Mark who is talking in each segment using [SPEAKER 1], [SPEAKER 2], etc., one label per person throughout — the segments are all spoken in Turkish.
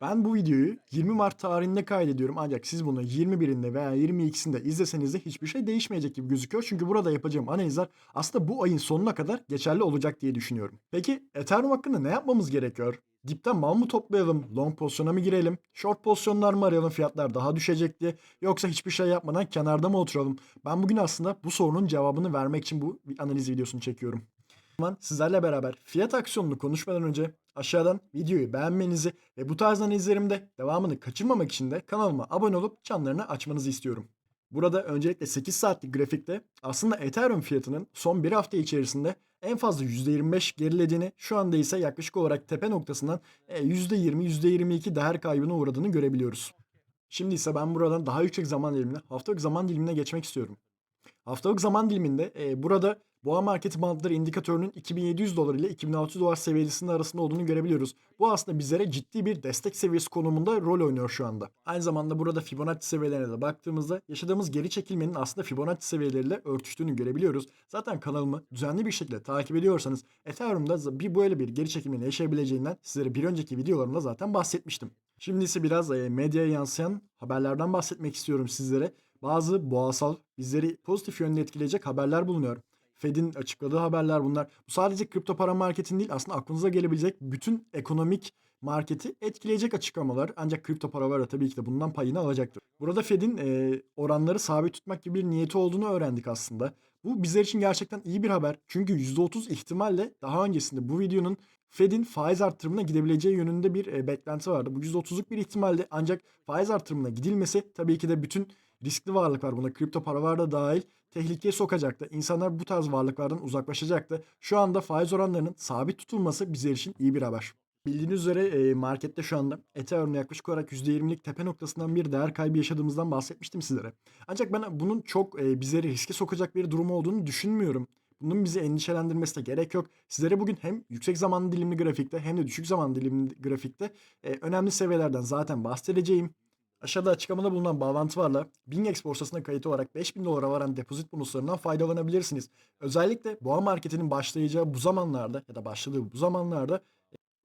[SPEAKER 1] Ben bu videoyu 20 Mart tarihinde kaydediyorum ancak siz bunu 21'inde veya 22'sinde izleseniz de hiçbir şey değişmeyecek gibi gözüküyor. Çünkü burada yapacağım analizler aslında bu ayın sonuna kadar geçerli olacak diye düşünüyorum. Peki Ethereum hakkında ne yapmamız gerekiyor? Dipten mal mı toplayalım? Long pozisyona mı girelim? Short pozisyonlar mı arayalım? Fiyatlar daha düşecek diye. Yoksa hiçbir şey yapmadan kenarda mı oturalım? Ben bugün aslında bu sorunun cevabını vermek için bu analiz videosunu çekiyorum. Sizlerle beraber fiyat aksiyonunu konuşmadan önce aşağıdan videoyu beğenmenizi ve bu tarz analizlerimde devamını kaçırmamak için de kanalıma abone olup çanlarını açmanızı istiyorum. Burada öncelikle 8 saatlik grafikte aslında Ethereum fiyatının son bir hafta içerisinde en fazla %25 gerilediğini şu anda ise yaklaşık olarak tepe noktasından e, %20 %22 değer kaybına uğradığını görebiliyoruz. Şimdi ise ben buradan daha yüksek zaman dilimine haftalık zaman dilimine geçmek istiyorum. Haftalık zaman diliminde e, burada boğa marketi bandları indikatörünün 2700 dolar ile 2600 dolar seviyesinin arasında olduğunu görebiliyoruz. Bu aslında bizlere ciddi bir destek seviyesi konumunda rol oynuyor şu anda. Aynı zamanda burada Fibonacci seviyelerine de baktığımızda yaşadığımız geri çekilmenin aslında Fibonacci seviyeleriyle örtüştüğünü görebiliyoruz. Zaten kanalımı düzenli bir şekilde takip ediyorsanız Ethereum'da bir böyle bir geri çekilmenin yaşayabileceğinden sizlere bir önceki videolarımda zaten bahsetmiştim. Şimdi ise biraz e, medyaya yansıyan haberlerden bahsetmek istiyorum sizlere. Bazı boğasal, bizleri pozitif yönde etkileyecek haberler bulunuyor. Fed'in açıkladığı haberler bunlar. Bu sadece kripto para marketin değil aslında aklınıza gelebilecek bütün ekonomik marketi etkileyecek açıklamalar. Ancak kripto paralar da tabii ki de bundan payını alacaktır. Burada Fed'in e, oranları sabit tutmak gibi bir niyeti olduğunu öğrendik aslında. Bu bizler için gerçekten iyi bir haber. Çünkü %30 ihtimalle daha öncesinde bu videonun Fed'in faiz artırımına gidebileceği yönünde bir e, beklenti vardı. Bu %30'luk bir ihtimalde ancak faiz artırımına gidilmesi tabii ki de bütün riskli varlıklar buna kripto paralar da dahil tehlikeye sokacaktı. İnsanlar bu tarz varlıklardan uzaklaşacaktı. Şu anda faiz oranlarının sabit tutulması bizler için iyi bir haber. Bildiğiniz üzere e, markette şu anda Ethereum'da yaklaşık olarak %20'lik tepe noktasından bir değer kaybı yaşadığımızdan bahsetmiştim sizlere. Ancak ben bunun çok e, bizleri riske sokacak bir durum olduğunu düşünmüyorum. Bunun bizi endişelendirmesine gerek yok. Sizlere bugün hem yüksek zaman dilimli grafikte hem de düşük zaman dilimli grafikte e, önemli seviyelerden zaten bahsedeceğim. Aşağıda açıklamada bulunan bağlantılarla BingEx borsasına kayıt olarak 5000 dolara varan depozit bonuslarından faydalanabilirsiniz. Özellikle boğa marketinin başlayacağı bu zamanlarda ya da başladığı bu zamanlarda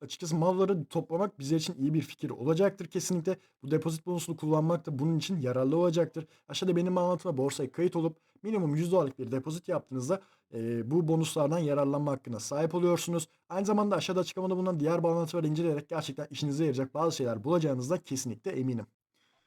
[SPEAKER 1] açıkçası malları toplamak bizler için iyi bir fikir olacaktır kesinlikle. Bu depozit bonusunu kullanmak da bunun için yararlı olacaktır. Aşağıda benim bağlantıma borsaya kayıt olup minimum 100 dolarlık bir depozit yaptığınızda e, bu bonuslardan yararlanma hakkına sahip oluyorsunuz. Aynı zamanda aşağıda açıklamada bulunan diğer bağlantıları inceleyerek gerçekten işinize yarayacak bazı şeyler bulacağınızda kesinlikle eminim.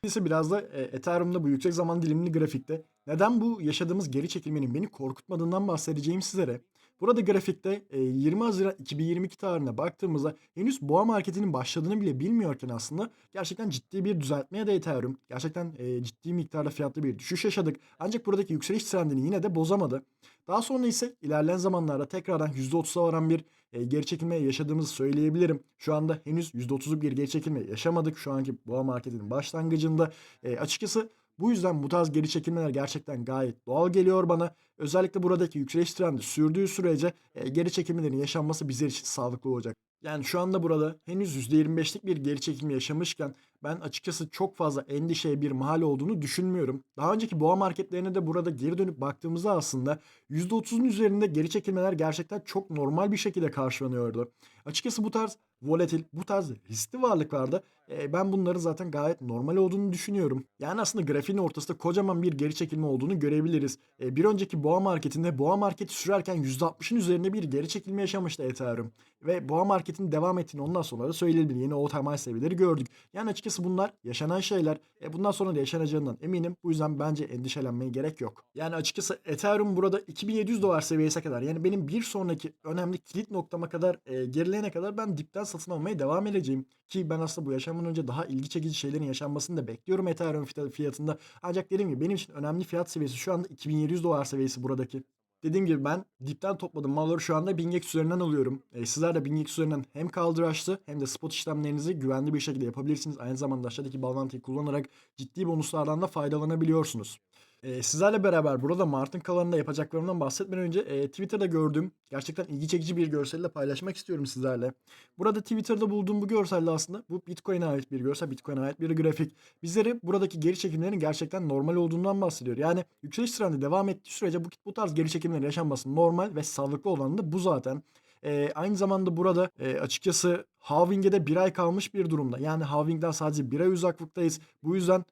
[SPEAKER 1] İse biraz da e, Ethereum'da bu yüksek zaman dilimli grafikte neden bu yaşadığımız geri çekilmenin beni korkutmadığından bahsedeceğim sizlere. Burada grafikte e, 20 Haziran 2022 tarihine baktığımızda henüz boğa marketinin başladığını bile bilmiyorken aslında gerçekten ciddi bir düzeltmeye de Ethereum. Gerçekten e, ciddi miktarda fiyatlı bir düşüş yaşadık. Ancak buradaki yükseliş trendini yine de bozamadı. Daha sonra ise ilerleyen zamanlarda tekrardan %30'a varan bir e, geri çekilme yaşadığımızı söyleyebilirim. Şu anda henüz %30'luk bir geri çekilme yaşamadık. Şu anki boğa marketinin başlangıcında. E, açıkçası bu yüzden bu tarz geri çekilmeler gerçekten gayet doğal geliyor bana. Özellikle buradaki yükseliş trendi sürdüğü sürece e, geri çekilmelerin yaşanması bizler için sağlıklı olacak. Yani şu anda burada henüz %25'lik bir geri çekilme yaşamışken ben açıkçası çok fazla endişeye bir mahal olduğunu düşünmüyorum. Daha önceki boğa marketlerine de burada geri dönüp baktığımızda aslında %30'un üzerinde geri çekilmeler gerçekten çok normal bir şekilde karşılanıyordu. Açıkçası bu tarz volatil, bu tarz riskli varlıklarda e, ben bunların zaten gayet normal olduğunu düşünüyorum. Yani aslında grafiğin ortasında kocaman bir geri çekilme olduğunu görebiliriz. E, bir önceki boğa marketinde boğa marketi sürerken %60'ın üzerinde bir geri çekilme yaşamıştı Ethereum. Ve boğa marketin devam ettiğini ondan sonra da söyleyebilir. Yeni all time seviyeleri gördük. Yani açıkçası bunlar yaşanan şeyler. E, bundan sonra da yaşanacağından eminim. Bu yüzden bence endişelenmeye gerek yok. Yani açıkçası Ethereum burada 2700 dolar seviyesine kadar yani benim bir sonraki önemli kilit noktama kadar e, gerileyene kadar ben dipten satın almaya devam edeceğim. Ki ben aslında bu yaşamdan önce daha ilgi çekici şeylerin yaşanmasını da bekliyorum Ethereum fiyatında. Ancak dediğim gibi benim için önemli fiyat seviyesi şu anda 2700 dolar seviyesi buradaki. Dediğim gibi ben dipten topladım malları şu anda BingEx üzerinden alıyorum. E, sizler de BingEx üzerinden hem kaldıraçlı hem de spot işlemlerinizi güvenli bir şekilde yapabilirsiniz. Aynı zamanda aşağıdaki bağlantıyı kullanarak ciddi bonuslardan da faydalanabiliyorsunuz. E, sizlerle beraber burada Mart'ın kalanında yapacaklarımdan bahsetmeden önce e, Twitter'da gördüğüm gerçekten ilgi çekici bir görselle paylaşmak istiyorum sizlerle. Burada Twitter'da bulduğum bu görselde aslında bu Bitcoin'e ait bir görsel, Bitcoin'e ait bir grafik. Bizleri buradaki geri çekimlerin gerçekten normal olduğundan bahsediyor. Yani yükseliş trendi devam ettiği sürece bu, bu tarz geri çekimlerin yaşanması normal ve sağlıklı olanı da bu zaten. Eee, aynı zamanda burada, eee, açıkçası halving'e de 1 ay kalmış bir durumda. Yani halving'den sadece 1 ay uzaklıktayız. Bu yüzden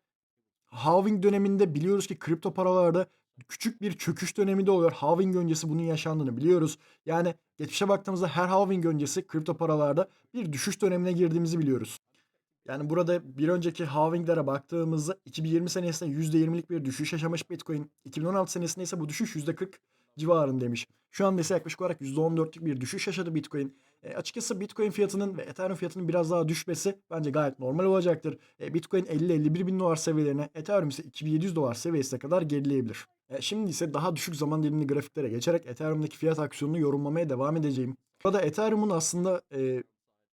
[SPEAKER 1] halving döneminde biliyoruz ki kripto paralarda küçük bir çöküş dönemi de oluyor. Halving öncesi bunun yaşandığını biliyoruz. Yani geçmişe baktığımızda her halving öncesi kripto paralarda bir düşüş dönemine girdiğimizi biliyoruz. Yani burada bir önceki halvinglere baktığımızda 2020 senesinde %20'lik bir düşüş yaşamış Bitcoin. 2016 senesinde ise bu düşüş %40 civarındaymış. Şu anda ise yaklaşık olarak %14'lük bir düşüş yaşadı Bitcoin. E, açıkçası Bitcoin fiyatının ve Ethereum fiyatının biraz daha düşmesi bence gayet normal olacaktır. E, Bitcoin 50-51 bin dolar seviyelerine, Ethereum ise 2700 dolar seviyesine kadar gerileyebilir. E, şimdi ise daha düşük zaman dilimli grafiklere geçerek Ethereum'daki fiyat aksiyonunu yorumlamaya devam edeceğim. Burada Ethereum'un aslında e,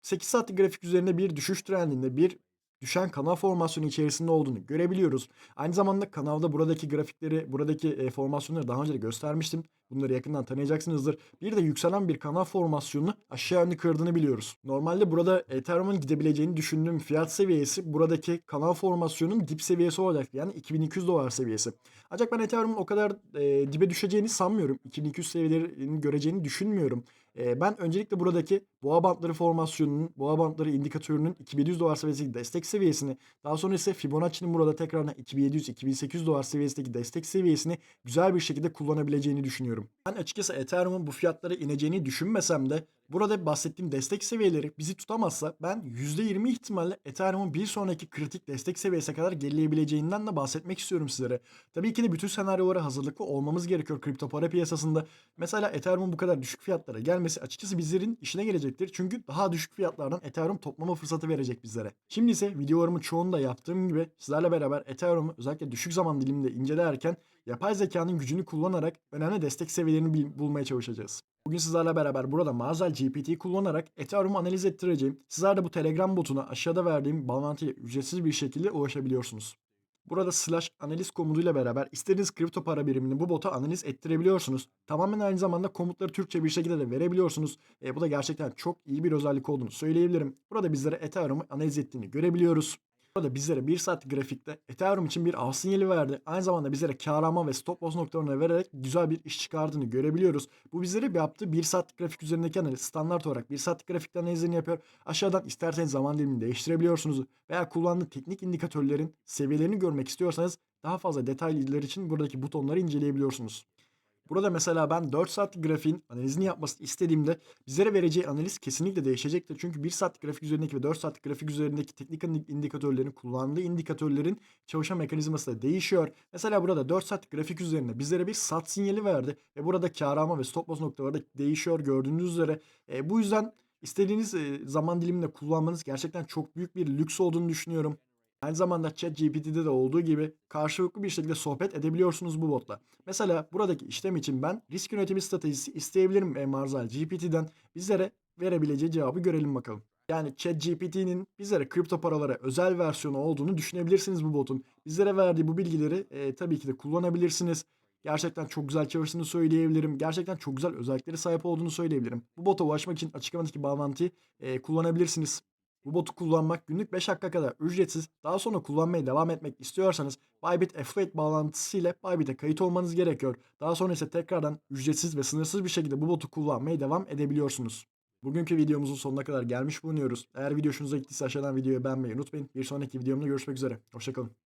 [SPEAKER 1] 8 saatlik grafik üzerinde bir düşüş trendinde bir düşen kanal formasyonu içerisinde olduğunu görebiliyoruz. Aynı zamanda kanalda buradaki grafikleri, buradaki e, formasyonları daha önce de göstermiştim. Bunları yakından tanıyacaksınızdır. Bir de yükselen bir kanal formasyonunu aşağı yönlü kırdığını biliyoruz. Normalde burada Ethereum'un gidebileceğini düşündüğüm fiyat seviyesi buradaki kanal formasyonun dip seviyesi olacak. Yani 2200 dolar seviyesi. Ancak ben Ethereum'un o kadar e, dibe düşeceğini sanmıyorum. 2200 seviyelerini göreceğini düşünmüyorum. E, ben öncelikle buradaki boğa bantları formasyonunun, boğa bantları indikatörünün 2700 dolar seviyesindeki destek seviyesini, daha sonra ise Fibonacci'nin burada tekrardan 2700-2800 dolar seviyesindeki destek seviyesini güzel bir şekilde kullanabileceğini düşünüyorum. Ben açıkçası Ethereum'un bu fiyatlara ineceğini düşünmesem de burada bahsettiğim destek seviyeleri bizi tutamazsa ben %20 ihtimalle Ethereum'un bir sonraki kritik destek seviyesine kadar gerileyebileceğinden de bahsetmek istiyorum sizlere. Tabii ki de bütün senaryolara hazırlıklı olmamız gerekiyor kripto para piyasasında. Mesela Ethereum'un bu kadar düşük fiyatlara gelmesi açıkçası bizlerin işine gelecektir. Çünkü daha düşük fiyatlardan Ethereum toplama fırsatı verecek bizlere. Şimdi ise videolarımın çoğunda yaptığım gibi sizlerle beraber Ethereum'u özellikle düşük zaman diliminde incelerken yapay zekanın gücünü kullanarak önemli destek seviyelerini bulmaya çalışacağız. Bugün sizlerle beraber burada Mazel GPT kullanarak Ethereum'u analiz ettireceğim. Sizler de bu Telegram botuna aşağıda verdiğim bağlantıya ücretsiz bir şekilde ulaşabiliyorsunuz. Burada slash analiz komutuyla beraber istediğiniz kripto para birimini bu bota analiz ettirebiliyorsunuz. Tamamen aynı zamanda komutları Türkçe bir şekilde de verebiliyorsunuz. E, bu da gerçekten çok iyi bir özellik olduğunu söyleyebilirim. Burada bizlere Ethereum'u analiz ettiğini görebiliyoruz. Burada bizlere 1 saat grafikte Ethereum için bir al sinyali verdi. Aynı zamanda bizlere kar alma ve stop loss noktalarına vererek güzel bir iş çıkardığını görebiliyoruz. Bu bizlere yaptığı 1 saat grafik üzerindeki analiz standart olarak 1 saat grafikten analizini yapıyor. Aşağıdan isterseniz zaman dilimini değiştirebiliyorsunuz veya kullandığı teknik indikatörlerin seviyelerini görmek istiyorsanız daha fazla detaylılar için buradaki butonları inceleyebiliyorsunuz. Burada mesela ben 4 saatlik grafiğin analizini yapmasını istediğimde bizlere vereceği analiz kesinlikle değişecektir. Çünkü 1 saatlik grafik üzerindeki ve 4 saatlik grafik üzerindeki teknik indikatörlerin, kullandığı indikatörlerin çalışma mekanizması da değişiyor. Mesela burada 4 saatlik grafik üzerinde bizlere bir sat sinyali verdi ve burada kar alma ve stop loss noktaları da değişiyor gördüğünüz üzere. E, bu yüzden istediğiniz e, zaman diliminde kullanmanız gerçekten çok büyük bir lüks olduğunu düşünüyorum. Aynı zamanda ChatGPT'de de olduğu gibi karşılıklı bir şekilde sohbet edebiliyorsunuz bu botla. Mesela buradaki işlem için ben risk yönetimi stratejisi isteyebilirim e, Marzal GPT'den. Bizlere verebileceği cevabı görelim bakalım. Yani ChatGPT'nin bizlere kripto paralara özel versiyonu olduğunu düşünebilirsiniz bu botun. Bizlere verdiği bu bilgileri e, tabii ki de kullanabilirsiniz. Gerçekten çok güzel çalıştığını söyleyebilirim. Gerçekten çok güzel özellikleri sahip olduğunu söyleyebilirim. Bu bota ulaşmak için açıklamadaki bağlantıyı e, kullanabilirsiniz. Bu botu kullanmak günlük 5 dakika kadar ücretsiz. Daha sonra kullanmaya devam etmek istiyorsanız Bybit Affiliate bağlantısı ile Bybit'e kayıt olmanız gerekiyor. Daha sonra ise tekrardan ücretsiz ve sınırsız bir şekilde bu botu kullanmaya devam edebiliyorsunuz. Bugünkü videomuzun sonuna kadar gelmiş bulunuyoruz. Eğer video hoşunuza gittiyse aşağıdan videoyu beğenmeyi unutmayın. Bir sonraki videomda görüşmek üzere. Hoşçakalın.